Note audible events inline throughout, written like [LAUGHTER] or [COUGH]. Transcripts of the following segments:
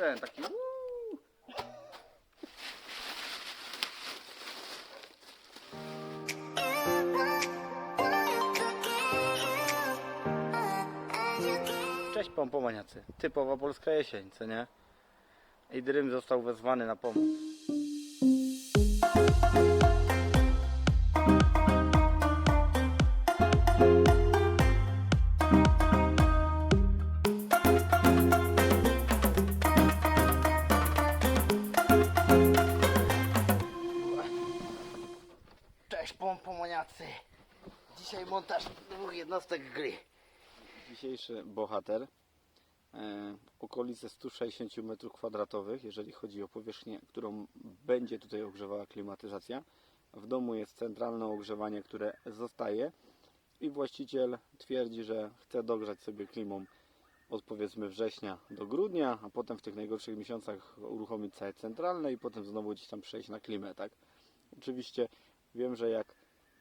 ten, taki. Cześć pompomaniacy. Typowa polska jesień, co nie? I Drym został wezwany na pomoc. Montaż dwóch jednostek gry. Dzisiejszy bohater okolice 160 m2, jeżeli chodzi o powierzchnię, którą będzie tutaj ogrzewała klimatyzacja. W domu jest centralne ogrzewanie, które zostaje i właściciel twierdzi, że chce dogrzać sobie klimą od powiedzmy września do grudnia, a potem w tych najgorszych miesiącach uruchomić całe centralne i potem znowu gdzieś tam przejść na klimę, tak? Oczywiście wiem, że jak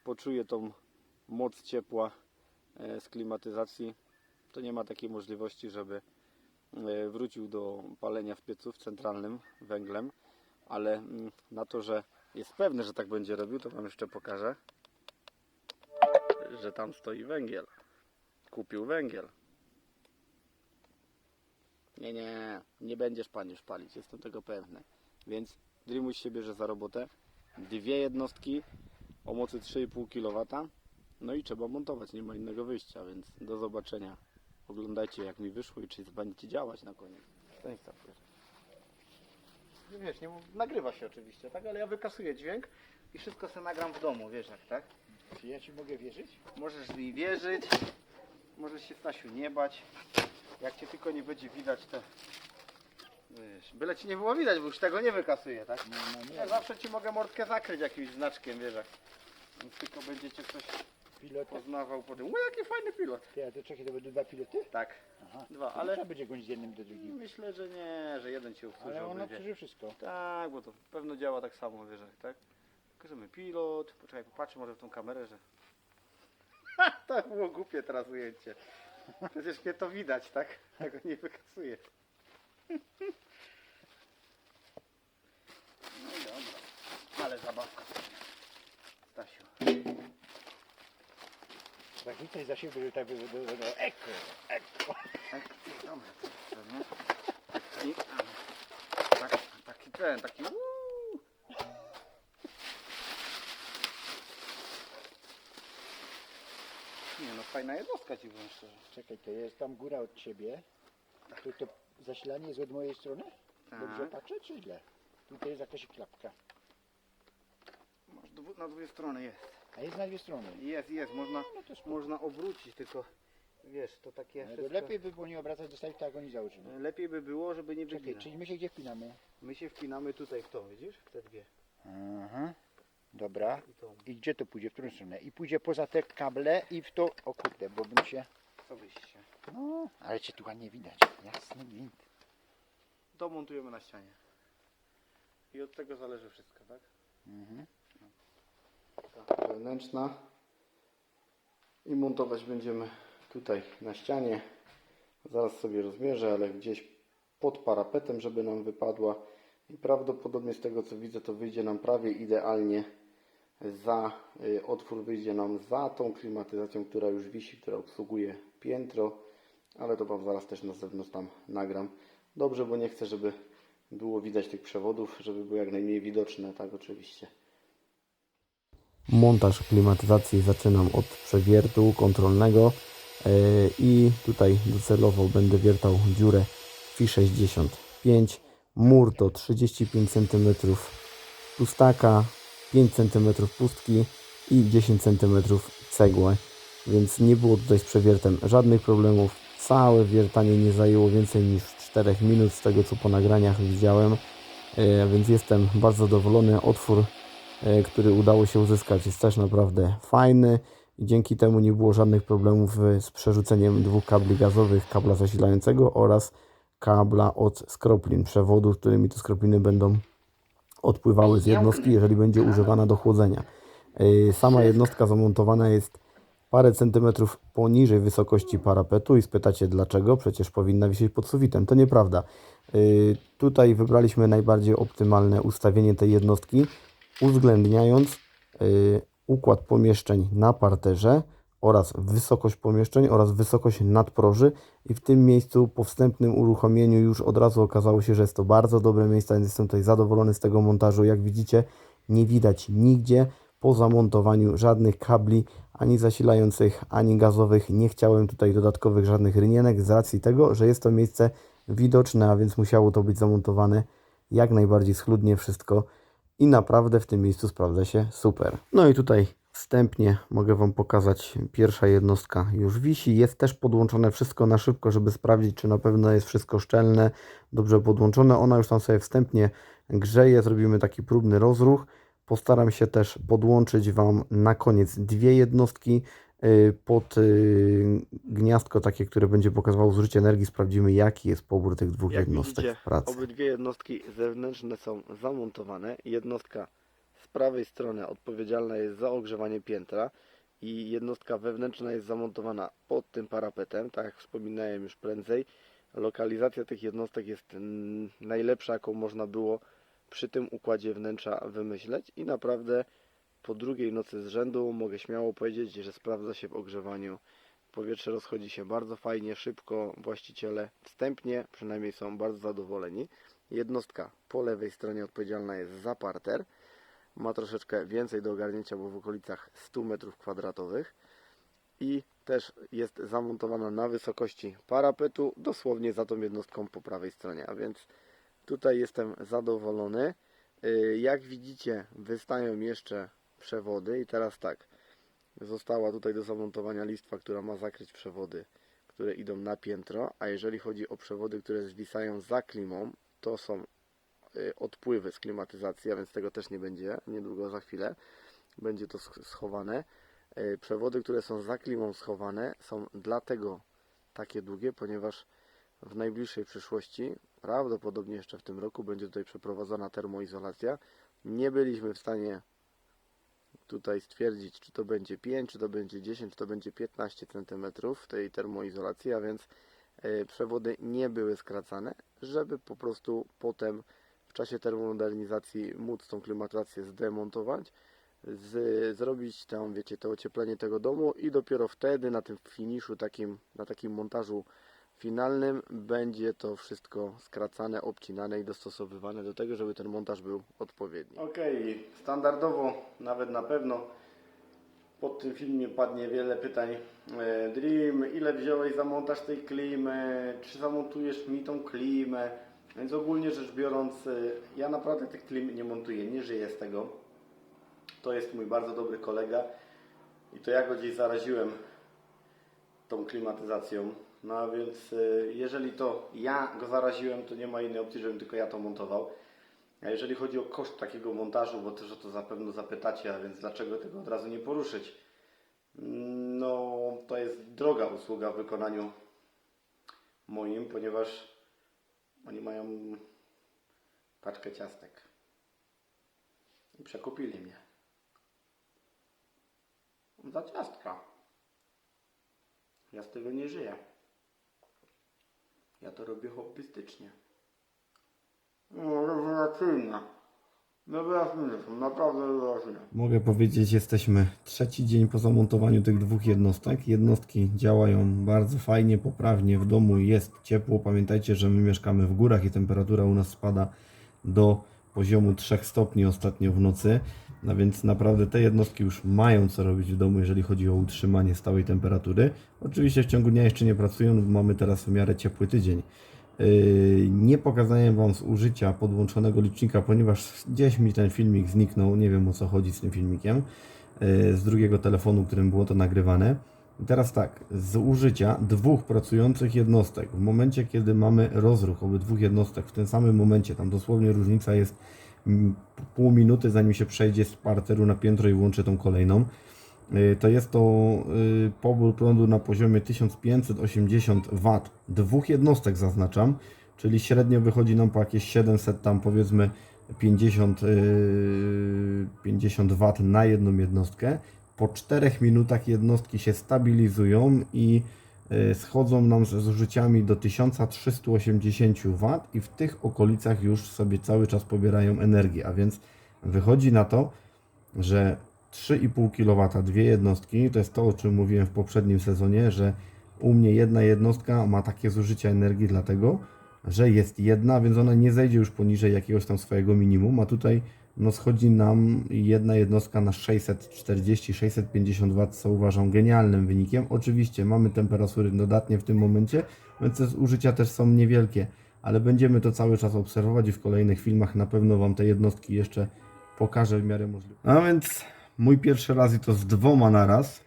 poczuje tą moc ciepła e, z klimatyzacji, to nie ma takiej możliwości, żeby e, wrócił do palenia w piecu w centralnym węglem, ale mm, na to, że jest pewny, że tak będzie robił, to Wam jeszcze pokażę, że tam stoi węgiel. Kupił węgiel. Nie, nie, nie będziesz Pan już palić, jestem tego pewny. Więc Dreamuś się bierze za robotę. Dwie jednostki o mocy 3,5 kW. No i trzeba montować, nie ma innego wyjścia, więc do zobaczenia. Oglądajcie jak mi wyszło i czy będziecie działać na koniec. Stanisław pierwszy. Nie wiesz, nie, nagrywa się oczywiście, tak? Ale ja wykasuję dźwięk i wszystko sobie nagram w domu, wiesz jak, tak? Czy ja ci mogę wierzyć? Możesz mi wierzyć, możesz się Stasiu nie bać. Jak cię tylko nie będzie widać, to wiesz, byle ci nie było widać, bo już tego nie wykasuję, tak? No, no Ja nie. zawsze ci mogę mordkę zakryć jakimś znaczkiem, wiesz jak. Więc tylko będziecie coś Pilot. poznawał po tym. O, jaki fajny pilot. Ty, a to czekaj, to będą dwa piloty? Tak, Aha. dwa, ale Trzeba będzie gonić z jednym do drugim. myślę, że nie, że jeden cię obsłuży. Ale ono obydwie. przeżył wszystko. Tak, bo to pewno działa tak samo, wiesz, tak? Pokażemy pilot, poczekaj, popatrzę może w tą kamerę, że... [LAUGHS] To było głupie teraz ujęcie. Przecież mnie to widać, tak? Ja go nie wykasuję. [LAUGHS] No i dobra, ale zabawka. Stasiu. Zachwycaj za siebie, żeby tak było. było- było- Eko! Eko! Tak, dobra, to nie? I tak, taki ten, taki uuu. Nie no, fajna jednostka ci powiem szczerze. Czekaj, to jest tam góra od ciebie. Tu to zasilanie jest od mojej strony? Dobrze Tak. patrzę, czy źle? Tutaj jest jakaś klapka. Masz dwu, na dwie strony jest. A jest na dwie strony. Jest, jest, można, No to spoko. można obrócić, tylko wiesz, to takie Ale to wszystko... lepiej by było nie obracać, zostawić tak, jak oni założyli. Lepiej by było, żeby nie Czekaj, wyginać. czyli my się gdzie wpinamy? My się wpinamy tutaj w to, widzisz? W te dwie. Aha. Dobra. I tą. I gdzie to pójdzie? W którą stronę? I pójdzie poza te kable i w to... O kurde, bo bym się... Co wyjście. No, ale cię tu ładnie widać. Jasny gwint. Domontujemy na ścianie. I od tego zależy wszystko, tak? Mhm. Wewnętrzna. I montować będziemy tutaj na ścianie. Zaraz sobie rozmierzę, ale gdzieś pod parapetem, żeby nam wypadła. I prawdopodobnie z tego co widzę, to wyjdzie nam prawie idealnie za y, otwór wyjdzie nam za tą klimatyzacją, która już wisi, która obsługuje piętro, ale to Wam zaraz też na zewnątrz tam nagram. Dobrze, bo nie chcę, żeby było widać tych przewodów, żeby było jak najmniej widoczne, tak oczywiście. Montaż klimatyzacji zaczynam od przewiertu kontrolnego e, i tutaj docelowo będę wiertał dziurę FI 65 mur to 35 cm pustaka 5 cm pustki i 10 cm cegły. Więc nie było tutaj z przewiertem żadnych problemów. Całe wiertanie nie zajęło więcej niż 4 minut z tego co po nagraniach widziałem. E, więc jestem bardzo zadowolony. Otwór który udało się uzyskać jest też naprawdę fajny i dzięki temu nie było żadnych problemów e, z przerzuceniem dwóch kabli gazowych, kabla zasilającego oraz kabla od skroplin, przewodów, którymi te skropliny będą odpływały z jednostki, jeżeli będzie używana do chłodzenia. E, Sama jednostka zamontowana jest parę centymetrów poniżej wysokości parapetu i spytacie dlaczego, przecież powinna wisieć pod sufitem. To nieprawda. Tutaj wybraliśmy najbardziej optymalne ustawienie tej jednostki, uwzględniając yy, układ pomieszczeń na parterze oraz wysokość pomieszczeń oraz wysokość nadproży i w tym miejscu po wstępnym uruchomieniu już od razu okazało się, że jest to bardzo dobre miejsce, jestem tutaj zadowolony z tego montażu. Jak widzicie, nie widać nigdzie po zamontowaniu żadnych kabli, ani zasilających, ani gazowych. Nie chciałem tutaj dodatkowych żadnych rynienek z racji tego, że jest to miejsce widoczne, a więc musiało to być zamontowane jak najbardziej schludnie wszystko i naprawdę w tym miejscu sprawdza się super. No i tutaj wstępnie mogę Wam pokazać, pierwsza jednostka już wisi, jest też podłączone wszystko na szybko, żeby sprawdzić, czy na pewno jest wszystko szczelne, dobrze podłączone. Ona już tam sobie wstępnie grzeje, zrobimy taki próbny rozruch. Postaram się też podłączyć Wam na koniec dwie jednostki pod y, gniazdko takie, które będzie pokazywało zużycie energii. Sprawdzimy jaki jest pobór tych dwóch Jak jednostek widzicie, w pracy. obydwie jednostki zewnętrzne są zamontowane. Jednostka z prawej strony odpowiedzialna jest za ogrzewanie piętra i jednostka wewnętrzna jest zamontowana pod tym parapetem, tak jak wspominałem już prędzej. Lokalizacja tych jednostek jest najlepsza, jaką można było przy tym układzie wnętrza wymyśleć i naprawdę po drugiej nocy z rzędu mogę śmiało powiedzieć, że sprawdza się w ogrzewaniu. Powietrze rozchodzi się bardzo fajnie, szybko. Właściciele wstępnie przynajmniej są bardzo zadowoleni. Jednostka po lewej stronie odpowiedzialna jest za parter. Ma troszeczkę więcej do ogarnięcia, bo w okolicach 100 m2 i też jest zamontowana na wysokości parapetu, dosłownie za tą jednostką po prawej stronie, a więc tutaj jestem zadowolony. Yy, Jak widzicie, wystają jeszcze przewody i teraz tak, została tutaj do zamontowania listwa, która ma zakryć przewody, które idą na piętro, a jeżeli chodzi o przewody, które zwisają za klimą, to są y, odpływy z klimatyzacji, a więc tego też nie będzie, niedługo za chwilę będzie to sch- schowane. Y, Przewody, które są za klimą schowane są dlatego takie długie, ponieważ w najbliższej przyszłości, prawdopodobnie jeszcze w tym roku, będzie tutaj przeprowadzona termoizolacja. Nie byliśmy w stanie tutaj stwierdzić, czy to będzie 5, czy to będzie 10, czy to będzie 15 cm tej termoizolacji, a więc e, przewody nie były skracane, żeby po prostu potem w czasie termomodernizacji móc tą klimatyzację zdemontować, z, zrobić tam, wiecie, to ocieplenie tego domu i dopiero wtedy na tym finiszu, takim, na takim montażu finalnym będzie to wszystko skracane, obcinane i dostosowywane do tego, żeby ten montaż był odpowiedni. Okej, standardowo, nawet na pewno pod tym filmie padnie wiele pytań. E, Dream, ile wziąłeś za montaż tej klimy? Czy zamontujesz mi tą klimę? Więc ogólnie rzecz biorąc, e, ja naprawdę tych klim nie montuję, nie żyję z tego. To jest mój bardzo dobry kolega i to ja go gdzieś zaraziłem tą klimatyzacją. No a więc y, jeżeli to ja go zaraziłem, to nie ma innej opcji, żebym tylko ja to montował. A jeżeli chodzi o koszt takiego montażu, bo też o to zapewne zapytacie, a więc dlaczego tego od razu nie poruszyć? No, to jest droga usługa w wykonaniu moim, ponieważ oni mają paczkę ciastek. I przekupili mnie. Za ciastka. Ja z tego nie żyję. Ja to robię hobbystycznie. No, rewelacyjne. Rewelacyjne są, naprawdę rewelacyjne. Mogę powiedzieć, jesteśmy trzeci dzień po zamontowaniu tych dwóch jednostek. Jednostki działają bardzo fajnie, poprawnie. W domu jest ciepło. Pamiętajcie, że my mieszkamy w górach i temperatura u nas spada do poziomu 3 stopni ostatnio w nocy. No więc naprawdę te jednostki już mają co robić w domu, jeżeli chodzi o utrzymanie stałej temperatury. Oczywiście w ciągu dnia jeszcze nie pracują, bo mamy teraz w miarę ciepły tydzień. Yy, Nie pokazałem Wam zużycia podłączonego licznika, ponieważ gdzieś mi ten filmik zniknął. Nie wiem o co chodzi z tym filmikiem. yy, Z drugiego telefonu, którym było to nagrywane. Teraz tak, z użycia dwóch pracujących jednostek, w momencie kiedy mamy rozruch obydwu jednostek, w tym samym momencie, tam dosłownie różnica jest pół minuty, zanim się przejdzie z parteru na piętro i włączy tą kolejną. Y, to jest to y, pobór prądu na poziomie 1580 W. Dwóch jednostek zaznaczam, czyli średnio wychodzi nam po jakieś 700 tam powiedzmy 50, y, 50 W na jedną jednostkę. po 4 minutach jednostki się stabilizują i schodzą nam ze zużyciami do 1380 W i w tych okolicach już sobie cały czas pobierają energię, a więc wychodzi na to, że 3,5 kW, dwie jednostki, to jest to, o czym mówiłem w poprzednim sezonie, że u mnie jedna jednostka ma takie zużycie energii dlatego, że jest jedna, więc ona nie zejdzie już poniżej jakiegoś tam swojego minimum, a tutaj no schodzi nam jedna jednostka na 640-650 W, co uważam genialnym wynikiem. Oczywiście mamy temperatury dodatnie w tym momencie, więc te zużycia też są niewielkie, ale będziemy to cały czas obserwować i w kolejnych filmach na pewno Wam te jednostki jeszcze pokażę w miarę możliwe. A więc mój pierwszy raz i to z dwoma naraz.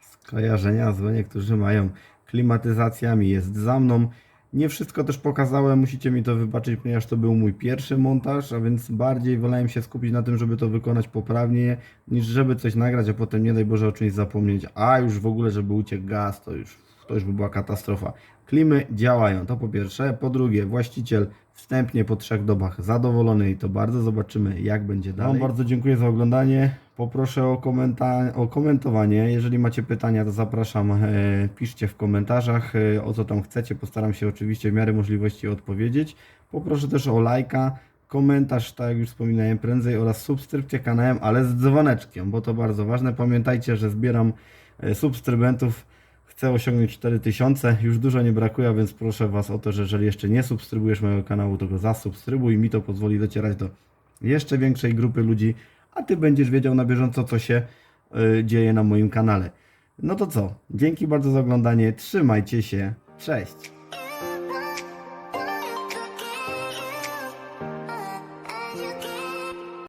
Skojarzenia z niektórzy mają klimatyzacjami, jest za mną. Nie wszystko też pokazałem, musicie mi to wybaczyć, ponieważ to był mój pierwszy montaż, a więc bardziej wolałem się skupić na tym, żeby to wykonać poprawnie, niż żeby coś nagrać, a potem nie daj Boże o czymś zapomnieć, a już w ogóle, żeby uciekł gaz, to już, to już by była katastrofa. Klimy działają, to po pierwsze. Po drugie, właściciel wstępnie po trzech dobach zadowolony i to bardzo. Zobaczymy, jak będzie dalej. Wam bardzo dziękuję za oglądanie. Poproszę o, komenta- o komentowanie. Jeżeli macie pytania, to zapraszam, e, piszcie w komentarzach, e, o co tam chcecie. Postaram się oczywiście w miarę możliwości odpowiedzieć. Poproszę też o lajka, komentarz, tak jak już wspominałem prędzej, oraz subskrypcję kanałem, ale z dzwoneczkiem, bo to bardzo ważne. Pamiętajcie, że zbieram e, subskrybentów. Chcę osiągnąć 4000, już dużo nie brakuje, więc proszę Was o to, że jeżeli jeszcze nie subskrybujesz mojego kanału, to go zasubskrybuj. Mi to pozwoli docierać do jeszcze większej grupy ludzi, a Ty będziesz wiedział na bieżąco, co się y, dzieje na moim kanale. No to co? Dzięki bardzo za oglądanie, trzymajcie się, cześć!